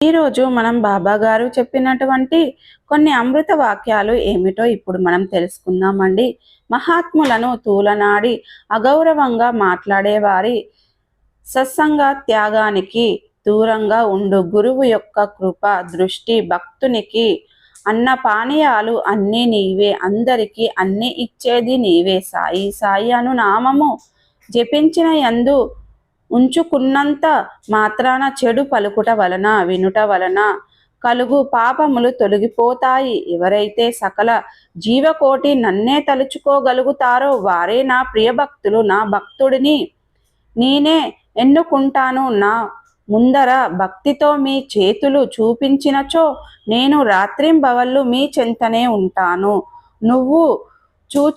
ఈరోజు మనం బాబా గారు చెప్పినటువంటి కొన్ని అమృత వాక్యాలు ఏమిటో ఇప్పుడు మనం తెలుసుకుందామండి. మహాత్ములను తూలనాడి అగౌరవంగా మాట్లాడేవారి సత్సంగ త్యాగానికి దూరంగా ఉండు గురువు యొక్క కృప దృష్టి భక్తునికి అన్న పానీయాలు అన్నీ నీవే అందరికీ అన్ని ఇచ్చేది నీవే. సాయి సాయి అను నామము జపించిన యందు ఉంచుకున్నంత మాత్రాన చెడు పలుకుట వలన వినుట వలన కలుగు పాపములు తొలగిపోతాయి. ఎవరైతే సకల జీవకోటి నన్నే తలుచుకోగలుగుతారో వారే నా ప్రియభక్తులు నా భక్తుడిని నేనే ఎన్నుకుంటాను. నా ముందర భక్తితో మీ చేతులు చూపించినచో నేను రాత్రింబవళ్ళు మీ చెంతనే ఉంటాను. నువ్వు చూ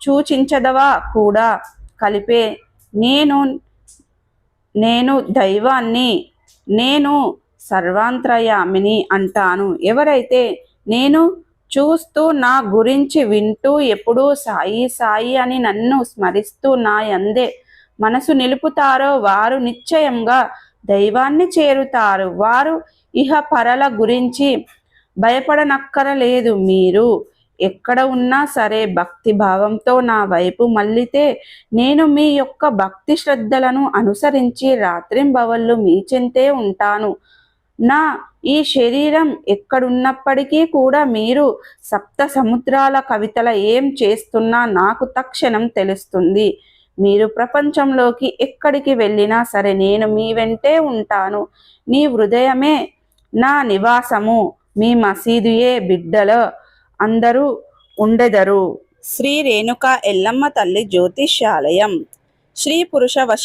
సూచించదవా కూడా కలిపే నేను నేను దైవాన్ని నేను సర్వాంతరయామిని అంటాను. ఎవరైతే నేను చూస్తూ నా గురించి వింటూ ఎప్పుడూ సాయి సాయి అని నన్ను స్మరిస్తూ నా యందే మనసు నిలుపుతారో వారు నిశ్చయంగా దైవాన్ని చేరుతారు. వారు ఇహ పరల గురించి భయపడనక్కరలేదు మీరు. ఎక్కడ ఉన్నా సరే భక్తి భావంతో నా వైపు మళ్ళితే నేను మీ యొక్క భక్తి శ్రద్ధలను అనుసరించి రాత్రింబవళ్ళు మీ చెంతే ఉంటాను. నా ఈ శరీరం ఎక్కడున్నప్పటికీ కూడా మీరు సప్త సముద్రాల కవితల ఏం చేస్తున్నా నాకు తక్షణం తెలుస్తుంది. మీరు ప్రపంచంలోకి ఎక్కడికి వెళ్ళినా సరే నేను మీ వెంటే ఉంటాను. నీ హృదయమే నా నివాసము. మీ మసీదుయే బిడ్డలో. అందరూ ఉండెదరు. శ్రీ రేణుక ఎల్లమ్మ తల్లి జ్యోతిష్యాలయం. శ్రీ పురుష వశ